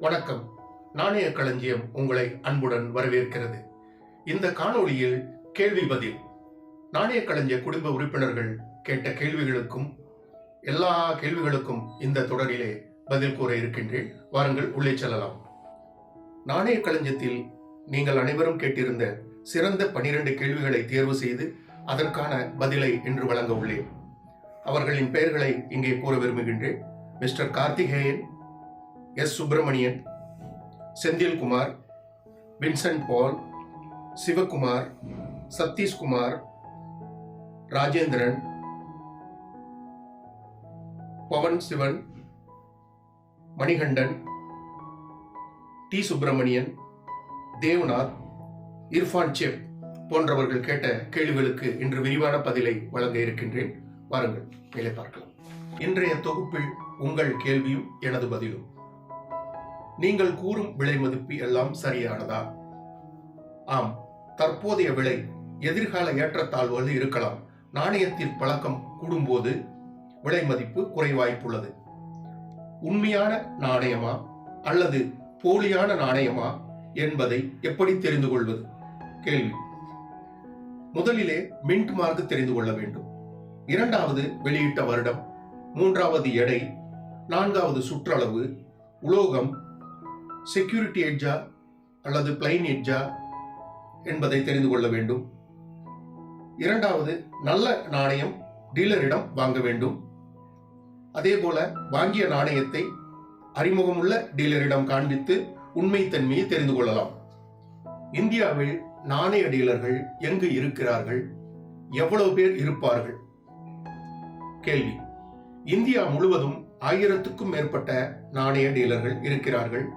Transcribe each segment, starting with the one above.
வணக்கம். நாணய களஞ்சியம் உங்களை அன்புடன் வரவேற்கிறது. இந்த காணொளியில் கேள்வி பதில். நாணய களஞ்சிய குடும்ப உறுப்பினர்கள் கேட்ட கேள்விகளுக்கும் எல்லா கேள்விகளுக்கும் இந்த தொடரிலே பதில் கூற இருக்கின்றேன். வாருங்கள் உள்ளே செல்லலாம். நாணய களஞ்சியத்தில் நீங்கள் அனைவரும் கேட்டிருந்த சிறந்த பனிரெண்டு கேள்விகளை தேர்வு செய்து அதற்கான பதிலை இன்று வழங்க உள்ளேன். அவர்களின் பெயர்களை இங்கே கூற விரும்புகின்றேன். Mister Karthikeyan S Subramanian Senthilkumar Vincent Paul Sivakumar Sathishkumar Rajendran Pavan Sivan Manikandan T Subramanian Devnath Irfan செப் போன்றவர்கள் கேட்ட கேள்விகளுக்கு இன்று விரிவான பதிலை வழங்க இருக்கின்றேன். வாருங்கள் மேலே பார்க்கலாம். இன்றைய தொகுப்பில் உங்கள் கேள்வியும் எனது பதிலும். நீங்கள் கூறும் விலை மதிப்பு எல்லாம் சரியானதா? ஆம் தற்போதைய விலை எதிர்கால ஏற்றத்தாழ்வுகள் இருக்கலாம். நாணயத்தில் பழக்கம் கூடும்போது விலை மதிப்பு குறைவாய்ப்புள்ளது. உண்மையான நாணயமா அல்லது போலியான நாணயமா என்பதை எப்படி தெரிந்து கொள்வது? கேள்வி. முதலிலே மின்ட் மார்க் தெரிந்து கொள்ள வேண்டும். இரண்டாவது வெளியிட்ட வருடம் மூன்றாவது எடை நான்காவது சுற்றளவு உலோகம் செக்யூரிட்டி எட்ஜா அல்லது பிளைன் எட்ஜா என்பதை தெரிந்து கொள்ள வேண்டும். இரண்டாவது நல்ல நாணயம் டீலரிடம் வாங்க வேண்டும். அதே போல வாங்கிய நாணயத்தை அறிமுகமுள்ள டீலரிடம் காண்பித்து உண்மைத்தன்மையை தெரிந்து கொள்ளலாம். இந்தியாவில் நாணய டீலர்கள் எங்கு இருக்கிறார்கள்? எவ்வளவு பேர் இருப்பார்கள்? கேள்வி. இந்தியா முழுவதும் ஆயிரத்துக்கும் மேற்பட்ட நாணய டீலர்கள் இருக்கிறார்கள்.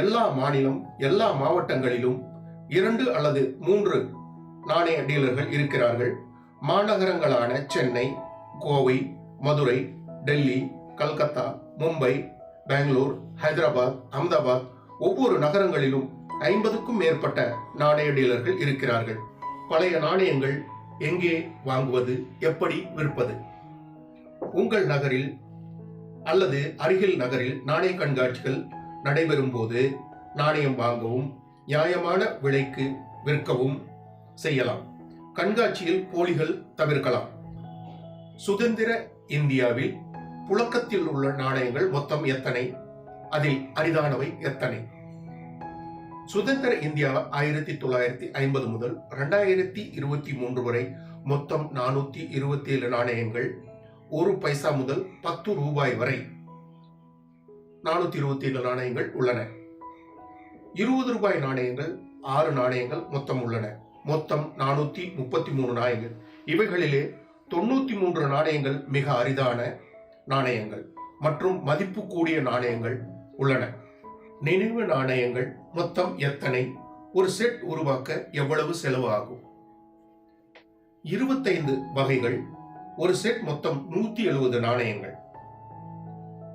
எல்லா மாநிலம் எல்லா மாவட்டங்களிலும் இரண்டு அல்லது மூன்று நாணய டீலர்கள் இருக்கிறார்கள். மாநகரங்களான சென்னை கோவை மதுரை டெல்லி கல்கத்தா மும்பை பெங்களூர் ஹைதராபாத் அகமதாபாத் ஒவ்வொரு நகரங்களிலும் ஐம்பதுக்கும் மேற்பட்ட நாணய டீலர்கள் இருக்கிறார்கள். பழைய நாணயங்கள் எங்கே வாங்குவது எப்படி விற்பது? உங்கள் நகரில் அல்லது அருகில் நகரில் நாணய கண்காட்சிகள் நடைபெறும் போது நாணயம் வாங்கவும் நியாயமான விலைக்கு விற்கவும் செய்யலாம். கண்காட்சியில் போலிகள் தவிர்க்கலாம். சுதந்திர இந்தியாவில் புழக்கத்தில் உள்ள நாணயங்கள் மொத்தம் எத்தனை? அதில் அரிதானவை எத்தனை? சுதந்திர இந்தியா ஆயிரத்தி தொள்ளாயிரத்தி ஐம்பது முதல் ரெண்டாயிரத்தி இருபத்தி மூன்று வரை மொத்தம் நானூத்தி இருபத்தி ஏழு நாணயங்கள் ஒரு பைசா முதல் பத்து ரூபாய் வரை நானூத்தி இருபத்தி ஏழு நாணயங்கள் உள்ளன. இருபது ரூபாய் நாணயங்கள் ஆறு நாணயங்கள் மொத்தம் உள்ளன. மொத்தம் நானூத்தி முப்பத்தி மூணு நாணயங்கள். இவைகளிலே தொண்ணூத்தி மூன்று நாணயங்கள் மிக அரிதான நாணயங்கள் மற்றும் மதிப்பு கூடிய நாணயங்கள் உள்ளன. நினைவு நாணயங்கள் மொத்தம் எத்தனை? ஒரு செட் உருவாக்க எவ்வளவு செலவு ஆகும்? இருபத்தைந்து வகைகள். ஒரு செட் மொத்தம் நூத்தி எழுபது நாணயங்கள்.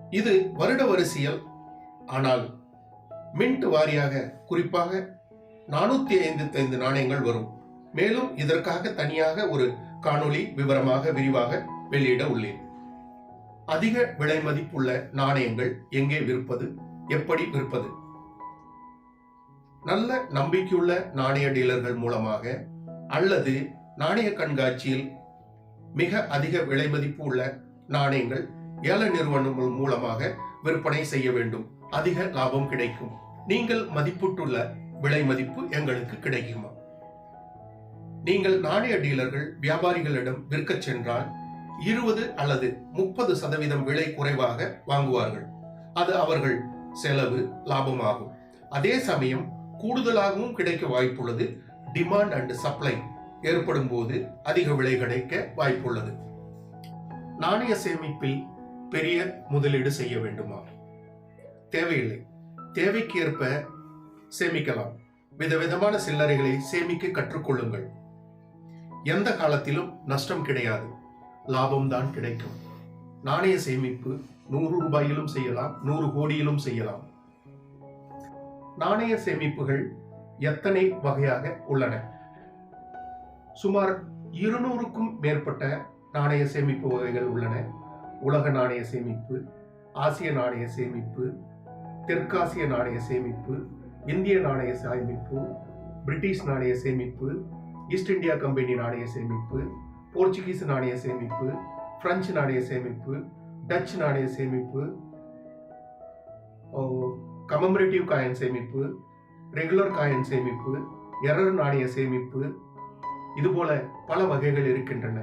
இது வருட வரிசையில் ஆனால் மின்ட் வாரியாக குறிப்பாக நானூத்தி ஐம்பத்தி ஐந்து நாணயங்கள் வரும். மேலும் இதற்காக தனியாக ஒரு காணொளி விவரமாக விரிவாக வெளியிட உள்ளேன். அதிக விலை மதிப்புள்ள நாணயங்கள் எங்கே விற்பது? எப்படி விற்பது? நல்ல நம்பிக்கையுள்ள நாணய டீலர்கள் மூலமாக அல்லது நாணய கண்காட்சியில் மிக அதிக விலை மதிப்பு உள்ள நாணயங்கள் ஏல நிறுவனங்கள் மூலமாக விற்பனை செய்ய வேண்டும். அதிக லாபம் கிடைக்கும். நீங்கள் மதிப்பிட்டுள்ள விலை மதிப்பு எங்களுக்கு கிடைக்குமா? நீங்கள் நாணய டீலர்கள் வியாபாரிகளிடம் விற்கச் சென்றால் இருபது அல்லது முப்பது சதவீதம் விலை குறைவாக வாங்குவார்கள். அது அவர்கள் செலவு லாபமாகும். அதே சமயம் கூடுதலாகவும் கிடைக்க வாய்ப்புள்ளது. டிமாண்ட் அண்ட் சப்ளை ஏற்படும் போது அதிக விலை கிடைக்க வாய்ப்புள்ளது. நாணய சேமிப்பில் பெரிய முதலீடு செய்ய வேண்டுமா? தேவையில்லை. தேவைக்கு ஏற்ப சேமிக்கலாம். விதவிதமான சில்லறைகளை சேமிக்க கற்றுக்கொள்ளுங்கள். எந்த காலத்திலும் நஷ்டம் கிடையாது. லாபம்தான் கிடைக்கும். நாணய சேமிப்பு நூறு ரூபாயிலும் செய்யலாம் நூறு கோடியிலும் செய்யலாம். நாணய சேமிப்புகள் எத்தனை வகையாக உள்ளன? சுமார் இருநூறுக்கும் மேற்பட்ட நாணய சேமிப்பு வகைகள் உள்ளன. உலக நாணய சேமிப்பு ஆசிய நாணய சேமிப்பு தெற்காசிய நாணய சேமிப்பு இந்திய நாணய சேமிப்பு பிரிட்டிஷ் நாணய சேமிப்பு ஈஸ்ட் இந்தியா கம்பெனி நாணய சேமிப்பு போர்ச்சுகீஸ் நாணய சேமிப்பு பிரெஞ்சு நாணய சேமிப்பு டச் நாணய சேமிப்பு கமமரேட்டிவ் காயின் சேமிப்பு ரெகுலர் காயின் சேமிப்பு எரர் நாணய சேமிப்பு இதுபோல பல வகைகள் இருக்கின்றன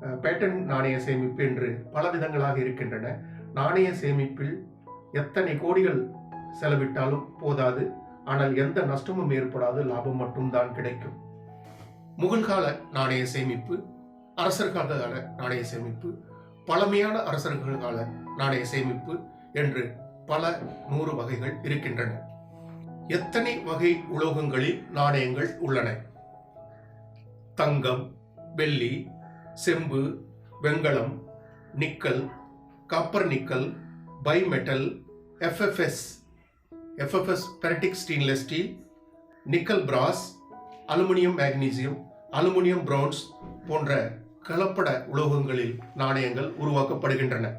பேட்டன் நாணய சேமிப்பு என்று பல விதங்களாக இருக்கின்றன. நாணய சேமிப்பில் எத்தனை கோடிகள் செலவிட்டாலும் போதாது. ஆனால் எந்த நஷ்டமும் ஏற்படாது. லாபம் மட்டும்தான் கிடைக்கும். முகல்கால நாணய சேமிப்பு அரசர்கால நாணய சேமிப்பு பழமையான அரசர்கள் கால நாணய சேமிப்பு என்று பல நூறு வகைகள் இருக்கின்றன. எத்தனை வகை உலோகங்களில் நாணயங்கள் உள்ளன? தங்கம் வெள்ளி செம்பு வெங்கலம் nickel copper nickel bimetal FFS FFS ferritic stainless steel nickel brass aluminium magnesium aluminium bronze போன்ற கலப்பட உலோகங்களில் நாணயங்கள் உருவாக்கப்படுகின்றன.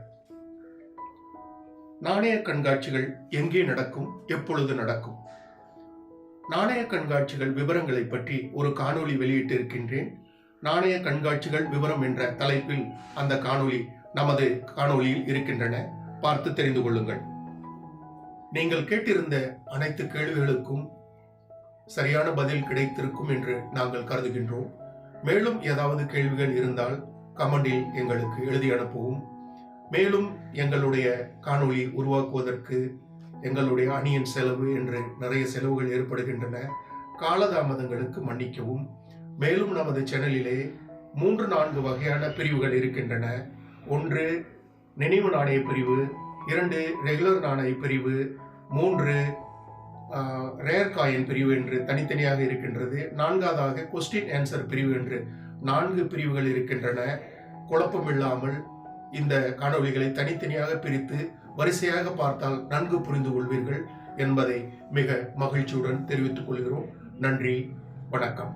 நாணய கண்காட்சிகள் எங்கே நடக்கும் எப்பொழுது நடக்கும்? நாணய கண்காட்சிகள் விவரங்களை பற்றி ஒரு காணொளி வெளியிட்டிருக்கின்றேன். நாணய கண்காட்சிகள் விவரம் என்ற தலைப்பில் அந்த காணொளி நமது காணொளியில் இருக்கின்றன. பார்த்து தெரிந்து கொள்ளுங்கள். நீங்கள் கேட்டிருந்த அனைத்து கேள்விகளுக்கும் சரியான பதில் கிடைத்திருக்கும் என்று நாங்கள் கருதுகின்றோம். மேலும் ஏதாவது கேள்விகள் இருந்தால் கமெண்டில் எங்களுக்கு எழுதி அனுப்பவும். மேலும் எங்களுடைய காணொளி உருவாக்குவதற்கு எங்களுடைய அணியின் செலவு என்று நிறைய செலவுகள் ஏற்படுகின்றன. காலதாமதங்களுக்கு மன்னிக்கவும். மேலும் நமது சேனலிலே மூன்று நான்கு வகையான பிரிவுகள் இருக்கின்றன. ஒன்று நினைவு நாணய பிரிவு இரண்டு ரெகுலர் நாணய பிரிவு மூன்று ரேர் காயின் பிரிவு என்று தனித்தனியாக இருக்கின்றது. நான்காவதாக கொஸ்டின் ஆன்சர் பிரிவு என்று நான்கு பிரிவுகள் இருக்கின்றன. குழப்பம் இல்லாமல் இந்த காணொளிகளை தனித்தனியாக பிரித்து வரிசையாக பார்த்தால் நன்கு புரிந்து கொள்வீர்கள் என்பதை மிக மகிழ்ச்சியுடன் தெரிவித்துக் கொள்கிறோம். நன்றி வணக்கம்.